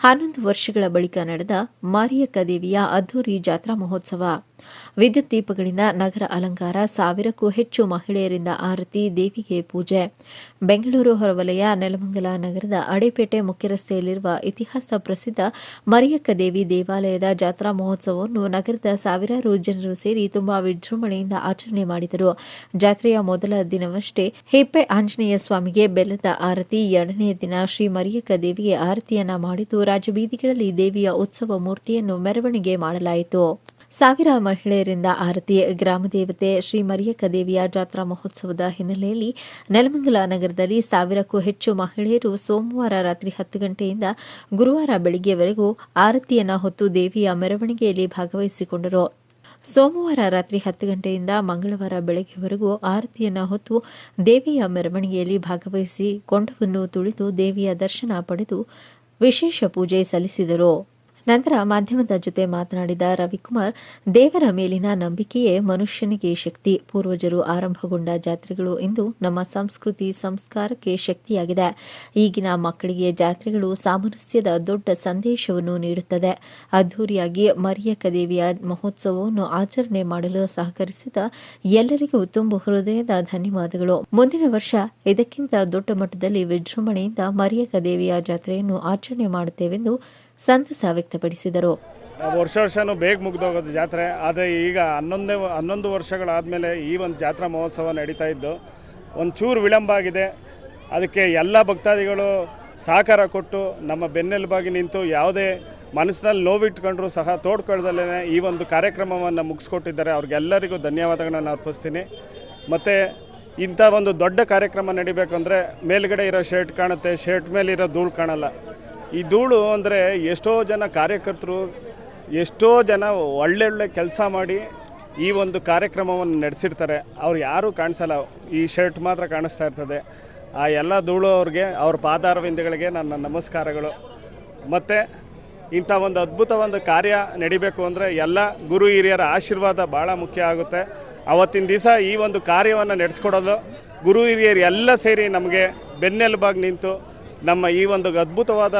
ಹನ್ನೊಂದು ವರ್ಷಗಳ ಬಳಿಕ ನಡೆದ ಮಾರಿಯಕ್ಕ ದೇವಿಯ ಅದ್ದೂರಿ ಜಾತ್ರಾ ಮಹೋತ್ಸವ. ವಿದ್ಯುತ್ ದೀಪಗಳಿಂದ ನಗರ ಅಲಂಕಾರ, ಸಾವಿರಕ್ಕೂ ಹೆಚ್ಚು ಮಹಿಳೆಯರಿಂದ ಆರತಿ, ದೇವಿಗೆ ಪೂಜೆ. ಬೆಂಗಳೂರು ಹೊರವಲಯ, ನೆಲಮಂಗಲ ನಗರದ ಅಡೆಪೇಟೆ ಮುಖ್ಯರಸ್ತೆಯಲ್ಲಿರುವ ಇತಿಹಾಸ ಪ್ರಸಿದ್ಧ ಮರಿಯಕ್ಕ ದೇವಿ ದೇವಾಲಯದ ಜಾತ್ರಾ ಮಹೋತ್ಸವವನ್ನು ನಗರದ ಸಾವಿರಾರು ಜನರು ಸೇರಿ ತುಂಬಾ ವಿಜೃಂಭಣೆಯಿಂದ ಆಚರಣೆ ಮಾಡಿದರು. ಜಾತ್ರೆಯ ಮೊದಲ ದಿನವಷ್ಟೇ ಹೆಪ್ಪೆ ಆಂಜನೇಯ ಸ್ವಾಮಿಗೆ ಬೆಲ್ಲದ ಆರತಿ, ಎರಡನೇ ದಿನ ಶ್ರೀ ಮರಿಯಕ್ಕ ದೇವಿಗೆ ಆರತಿಯನ್ನ ಮಾಡಿದ್ದು ರಾಜಬೀದಿಗಳಲ್ಲಿ ದೇವಿಯ ಉತ್ಸವ ಮೂರ್ತಿಯನ್ನು ಮೆರವಣಿಗೆ ಮಾಡಲಾಯಿತು. ಸಾವಿರ ಮಹಿಳೆಯರಿಂದ ಆರತಿ ಗ್ರಾಮದೇವತೆ ಶ್ರೀ ಮರಿಯಕ್ಕ ದೇವಿಯ ಜಾತ್ರಾ ಮಹೋತ್ಸವದ ಹಿನ್ನೆಲೆಯಲ್ಲಿ ನೆಲಮಂಗಲ ನಗರದಲ್ಲಿ ಸಾವಿರಕ್ಕೂ ಹೆಚ್ಚು ಮಹಿಳೆಯರು ಸೋಮವಾರ ರಾತ್ರಿ ಹತ್ತು ಗಂಟೆಯಿಂದ ಗುರುವಾರ ಬೆಳಗ್ಗೆವರೆಗೂ ಆರತಿಯನ್ನು ಹೊತ್ತು ದೇವಿಯ ಮೆರವಣಿಗೆಯಲ್ಲಿ ಭಾಗವಹಿಸಿಕೊಂಡರು. ಸೋಮವಾರ ರಾತ್ರಿ ಹತ್ತು ಗಂಟೆಯಿಂದ ಮಂಗಳವಾರ ಬೆಳಗ್ಗೆವರೆಗೂ ಆರತಿಯನ್ನು ಹೊತ್ತು ದೇವಿಯ ಮೆರವಣಿಗೆಯಲ್ಲಿ ಭಾಗವಹಿಸಿ, ಕೊಂಡವನ್ನು ತುಳಿದು ದೇವಿಯ ದರ್ಶನ ಪಡೆದು ವಿಶೇಷ ಪೂಜೆ ಸಲ್ಲಿಸಿದರು? ನಂತರ ಮಾಧ್ಯಮದ ಜೊತೆ ಮಾತನಾಡಿದ ರವಿಕುಮಾರ್, ದೇವರ ಮೇಲಿನ ನಂಬಿಕೆಯೇ ಮನುಷ್ಯನಿಗೆ ಶಕ್ತಿ. ಪೂರ್ವಜರು ಆರಂಭಗೊಂಡ ಜಾತ್ರೆಗಳು ಇಂದು ನಮ್ಮ ಸಂಸ್ಕೃತಿ ಸಂಸ್ಕಾರಕ್ಕೆ ಶಕ್ತಿಯಾಗಿದೆ. ಈಗಿನ ಮಕ್ಕಳಿಗೆ ಜಾತ್ರೆಗಳು ಸಾಮರಸ್ಯದ ದೊಡ್ಡ ಸಂದೇಶವನ್ನು ನೀಡುತ್ತದೆ. ಅದ್ದೂರಿಯಾಗಿ ಮರಿಯಕ ದೇವಿಯ ಮಹೋತ್ಸವವನ್ನು ಆಚರಣೆ ಮಾಡಲು ಸಹಕರಿಸಿದ ಎಲ್ಲರಿಗೂ ತುಂಬು ಹೃದಯದ ಧನ್ಯವಾದಗಳು. ಮುಂದಿನ ವರ್ಷ ಇದಕ್ಕಿಂತ ದೊಡ್ಡ ಮಟ್ಟದಲ್ಲಿ ವಿಜೃಂಭಣೆಯಿಂದ ಮರಿಯಕ ದೇವಿಯ ಜಾತ್ರೆಯನ್ನು ಆಚರಣೆ ಮಾಡುತ್ತೇವೆಂದು ಸಂತಸ ವ್ಯಕ್ತಪಡಿಸಿದರು. ವರ್ಷ ವರ್ಷನೂ ಬೇಗ ಮುಗ್ದೋಗೋದು ಜಾತ್ರೆ, ಆದರೆ ಈಗ ಹನ್ನೊಂದೇ, ಹನ್ನೊಂದು ವರ್ಷಗಳಾದಮೇಲೆ ಈ ಒಂದು ಜಾತ್ರಾ ಮಹೋತ್ಸವ ನಡೀತಾ ಇದ್ದು, ಒಂದು ಚೂರು ವಿಳಂಬ ಆಗಿದೆ. ಅದಕ್ಕೆ ಎಲ್ಲ ಭಕ್ತಾದಿಗಳು ಸಹಕಾರ ಕೊಟ್ಟು, ನಮ್ಮ ಬೆನ್ನೆಲುಬಾಗಿ ನಿಂತು ಯಾವುದೇ ಮನಸ್ಸಿನಲ್ಲಿ ನೋವಿಟ್ಕೊಂಡ್ರು ಸಹ ತೋಡ್ಕೊಳ್ದಲ್ಲೇ ಈ ಒಂದು ಕಾರ್ಯಕ್ರಮವನ್ನು ಮುಗಿಸ್ಕೊಟ್ಟಿದ್ದಾರೆ. ಅವ್ರಿಗೆಲ್ಲರಿಗೂ ಧನ್ಯವಾದಗಳನ್ನು ಅರ್ಪಿಸ್ತೀನಿ. ಮತ್ತು ಇಂಥ ಒಂದು ದೊಡ್ಡ ಕಾರ್ಯಕ್ರಮ ನಡಿಬೇಕಂದ್ರೆ ಮೇಲ್ಗಡೆ ಇರೋ ಶರ್ಟ್ ಕಾಣುತ್ತೆ, ಶರ್ಟ್ ಮೇಲಿರೋ ಧೂಳು ಕಾಣಲ್ಲ. ಈ ಧೂಳು ಅಂದರೆ ಎಷ್ಟೋ ಜನ ಕಾರ್ಯಕರ್ತರು, ಎಷ್ಟೋ ಜನ ಒಳ್ಳೊಳ್ಳೆ ಕೆಲಸ ಮಾಡಿ ಈ ಒಂದು ಕಾರ್ಯಕ್ರಮವನ್ನು ನಡೆಸಿರ್ತಾರೆ. ಅವ್ರು ಯಾರೂ ಕಾಣಿಸಲ್ಲ. ಈ ಶರ್ಟ್ ಮಾತ್ರ ಕಾಣಿಸ್ತಾ ಇರ್ತದೆ. ಆ ಎಲ್ಲ ಧೂಳು ಅವ್ರಿಗೆ, ಅವ್ರ ಪಾದಾರವಿಂದಗಳಿಗೆ ನನ್ನ ನಮಸ್ಕಾರಗಳು. ಮತ್ತು ಇಂಥ ಒಂದು ಅದ್ಭುತ ಒಂದು ಕಾರ್ಯ ನಡಿಬೇಕು ಅಂದರೆ ಎಲ್ಲ ಗುರು ಹಿರಿಯರ ಆಶೀರ್ವಾದ ಭಾಳ ಮುಖ್ಯ ಆಗುತ್ತೆ. ಅವತ್ತಿನ ದಿವಸ ಈ ಒಂದು ಕಾರ್ಯವನ್ನು ನಡೆಸ್ಕೊಡೋದು ಗುರು ಹಿರಿಯರು ಎಲ್ಲ ಸೇರಿ ನಮಗೆ ಬೆನ್ನೆಲುಬಾಗಿ ನಿಂತು ನಮ್ಮ ಈ ಒಂದು ಅದ್ಭುತವಾದ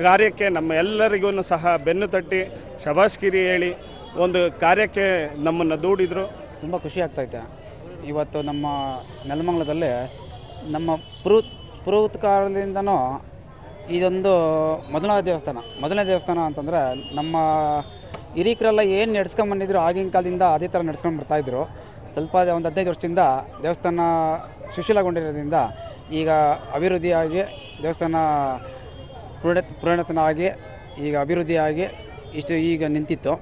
ಕಾರ್ಯಕ್ಕೆ ನಮ್ಮ ಎಲ್ಲರಿಗೂ ಸಹ ಬೆನ್ನು ತಟ್ಟಿ ಶಬಾಷ್ಕಿರಿ ಹೇಳಿ ಒಂದು ಕಾರ್ಯಕ್ಕೆ ನಮ್ಮನ್ನು ದೂಡಿದರು. ತುಂಬ ಖುಷಿ ಆಗ್ತೈತೆ ಇವತ್ತು ನಮ್ಮ ನೆಲಮಂಗಲದಲ್ಲಿ ನಮ್ಮ ಪುರು ಪುರೋಹಿತ ಕಾಲದಿಂದನೂ ಇದೊಂದು ಮೊದಲ ದೇವಸ್ಥಾನ, ಮೊದಲನೇ ದೇವಸ್ಥಾನ ಅಂತಂದರೆ ನಮ್ಮ ಹಿರೀಕರೆಲ್ಲ ಏನು ನಡ್ಸ್ಕೊಂಬಂದಿದ್ರು ಆಗಿನ ಕಾಲದಿಂದ ಅದೇ ಥರ ನಡ್ಸ್ಕೊಂಡು ಬರ್ತಾಯಿದ್ರು ಸ್ವಲ್ಪ ಒಂದು ಹದಿನೈದು ವರ್ಷದಿಂದ ದೇವಸ್ಥಾನ ಸುಶೀಲಗೊಂಡಿರೋದ್ರಿಂದ ಈಗ ಅಭಿವೃದ್ಧಿಯಾಗಿ ದೇವಸ್ಥಾನ ಪುನಃ ಆಗಿ ಈಗ ಅಭಿವೃದ್ಧಿಯಾಗಿ ಇಷ್ಟು ಈಗ ನಿಂತಿತ್ತು.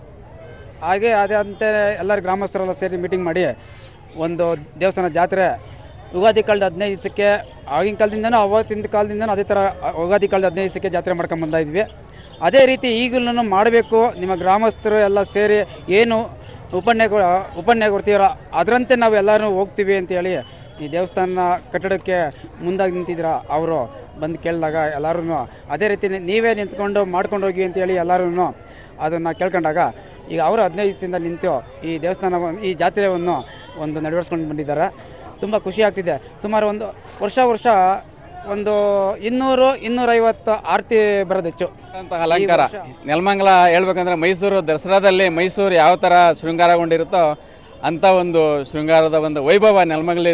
ಹಾಗೆ ಅದಂತೆ ಎಲ್ಲರ ಗ್ರಾಮಸ್ಥರೆಲ್ಲ ಸೇರಿ ಮೀಟಿಂಗ್ ಮಾಡಿ ಒಂದು ದೇವಸ್ಥಾನ ಜಾತ್ರೆ ಯುಗಾದಿ ಕಾಲದ ಹದಿನೈದು ದಿವಸಕ್ಕೆ, ಆಗಿನ ಕಾಲದಿಂದನೂ ಅವತ್ತಿನ ಕಾಲದಿಂದನೂ ಅದೇ ಥರ ಯುಗಾದಿ ಕಾಲದ ಹದಿನೈದು ದಿವಸಕ್ಕೆ ಜಾತ್ರೆ ಮಾಡ್ಕೊಂಡು ಬಂದಿದ್ವಿ ಅದೇ ರೀತಿ ಈಗಲೂ ಮಾಡಬೇಕು. ನಿಮ್ಮ ಗ್ರಾಮಸ್ಥರು ಎಲ್ಲ ಸೇರಿ ಏನು ಉಪನ್ಯ ಉಪನ್ಯ ಕೊಡ್ತೀರೋ ಅದರಂತೆ ನಾವು ಎಲ್ಲರೂ ಹೋಗ್ತೀವಿ ಅಂತೇಳಿ ಈ ದೇವಸ್ಥಾನ ಕಟ್ಟಡಕ್ಕೆ ಮುಂದಾಗಿ ನಿಂತಿದ್ರ ಅವರು? ಬಂದು ಕೇಳಿದಾಗ ಎಲ್ಲರೂ ಅದೇ ರೀತಿ ನೀವೇ ನಿಂತ್ಕೊಂಡು ಮಾಡ್ಕೊಂಡು ಹೋಗಿ ಅಂತೇಳಿ ಎಲ್ಲರೂ ಅದನ್ನು ಕೇಳ್ಕೊಂಡಾಗ ಈಗ ಅವರು ಹದಿನೈದು ದಿವಸದಿಂದ ನಿಂತು ಈ ದೇವಸ್ಥಾನ ಈ ಜಾತ್ರೆಯನ್ನು ಒಂದು ನೆರವೇರಿಸ್ಕೊಂಡು ಬಂದಿದ್ದಾರೆ. ತುಂಬ ಖುಷಿ ಆಗ್ತಿದೆ. ಸುಮಾರು ಒಂದು ವರ್ಷ ವರ್ಷ ಒಂದು ಇನ್ನೂರು ಇನ್ನೂರೈವತ್ತು ಆರತಿ ಬರೋದು ಹೆಚ್ಚು. ಅಂತ ಅಲಂಕಾರ. ನೆಲಮಂಗಲ ಹೇಳ್ಬೇಕಂದ್ರೆ ಮೈಸೂರು ದಸರಾದಲ್ಲಿ ಮೈಸೂರು ಯಾವ ಥರ ಶೃಂಗಾರಗೊಂಡಿರುತ್ತೋ ಅಂಥ ಒಂದು ಶೃಂಗಾರದ ಒಂದು ವೈಭವ ನೆಲಮಂಗಲಿ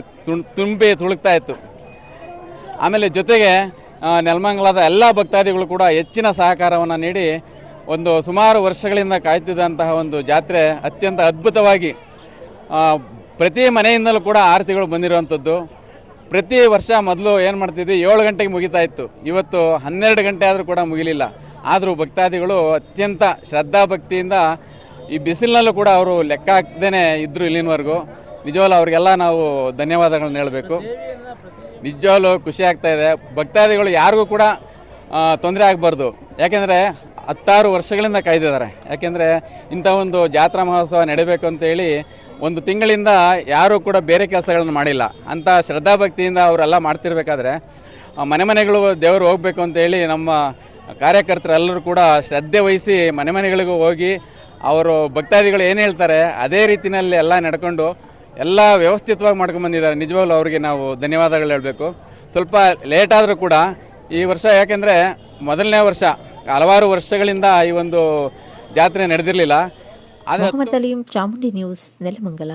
ತುಂಬಿ ತುಳುಕ್ತಾ ಇತ್ತು. ಆಮೇಲೆ ಜೊತೆಗೆ ನೆಲಮಂಗಲದ ಎಲ್ಲ ಭಕ್ತಾದಿಗಳು ಕೂಡ ಹೆಚ್ಚಿನ ಸಹಕಾರವನ್ನು ನೀಡಿ ಒಂದು ಸುಮಾರು ವರ್ಷಗಳಿಂದ ಕಾಯ್ತಿದ್ದಂತಹ ಒಂದು ಜಾತ್ರೆ ಅತ್ಯಂತ ಅದ್ಭುತವಾಗಿ ಪ್ರತಿ ಮನೆಯಿಂದಲೂ ಕೂಡ ಆರತಿಗಳು ಬಂದಿರುವಂಥದ್ದು. ಪ್ರತಿ ವರ್ಷ ಮೊದಲು ಏನು ಮಾಡ್ತಿದ್ವಿ, ಏಳು ಗಂಟೆಗೆ ಮುಗಿತಾ ಇತ್ತು. ಇವತ್ತು ಹನ್ನೆರಡು ಗಂಟೆ ಆದರೂ ಕೂಡ ಮುಗಿಲಿಲ್ಲ. ಆದರೂ ಭಕ್ತಾದಿಗಳು ಅತ್ಯಂತ ಶ್ರದ್ಧಾ ಭಕ್ತಿಯಿಂದ ಈ ಬಿಸಿಲಿನಲ್ಲೂ ಕೂಡ ಅವರು ಲೆಕ್ಕ ಹಾಕ್ದೇ ಇದ್ದರು ಇಲ್ಲಿನವರೆಗೂ. ನಿಜವಾಗ್ಲೂ ಅವರಿಗೆಲ್ಲ ನಾವು ಧನ್ಯವಾದಗಳನ್ನ ಹೇಳಬೇಕು. ನಿಜವಾಗ್ಲೂ ಖುಷಿ ಆಗ್ತಾ ಇದೆ. ಭಕ್ತಾದಿಗಳು ಯಾರಿಗೂ ಕೂಡ ತೊಂದರೆ ಆಗಬಾರ್ದು. ಯಾಕೆಂದರೆ ಹತ್ತಾರು ವರ್ಷಗಳಿಂದ ಕಾಯ್ದಿದ್ದಾರೆ. ಯಾಕೆಂದರೆ ಇಂಥ ಒಂದು ಜಾತ್ರಾ ಮಹೋತ್ಸವ ನಡೀಬೇಕು ಅಂತೇಳಿ ಒಂದು ತಿಂಗಳಿಂದ ಯಾರೂ ಕೂಡ ಬೇರೆ ಕೆಲಸಗಳನ್ನು ಮಾಡಿಲ್ಲ. ಅಂಥ ಶ್ರದ್ಧಾಭಕ್ತಿಯಿಂದ ಅವರೆಲ್ಲ ಮಾಡ್ತಿರ್ಬೇಕಾದ್ರೆ ಮನೆ ಮನೆಗಳು ದೇವರು ಹೋಗಬೇಕು ಅಂತೇಳಿ ನಮ್ಮ ಕಾರ್ಯಕರ್ತರೆಲ್ಲರೂ ಕೂಡ ಶ್ರದ್ಧೆ ವಹಿಸಿ ಮನೆ ಮನೆಗಳಿಗೂ ಹೋಗಿ ಅವರು ಭಕ್ತಾದಿಗಳು ಏನು ಹೇಳ್ತಾರೆ, ಅದೇ ರೀತಿಯಲ್ಲಿ ಎಲ್ಲ ನಡ್ಕೊಂಡು ಎಲ್ಲ ವ್ಯವಸ್ಥಿತವಾಗಿ ಮಾಡ್ಕೊಂಡು ಬಂದಿದ್ದಾರೆ. ನಿಜವಾಗ್ಲೂ ಅವರಿಗೆ ನಾವು ಧನ್ಯವಾದಗಳು ಹೇಳಬೇಕು. ಸ್ವಲ್ಪ ಲೇಟ್ ಆದರೂ ಕೂಡ ಈ ವರ್ಷ ಯಾಕೆಂದರೆ ಮೊದಲನೇ ವರ್ಷ, ಹಲವಾರು ವರ್ಷಗಳಿಂದ ಈ ಒಂದು ಜಾತ್ರೆ ನಡೆದಿರಲಿಲ್ಲ. ಆದರೆ ಚಾಮುಂಡಿ ನ್ಯೂಸ್ ನೆಲಮಂಗಲ.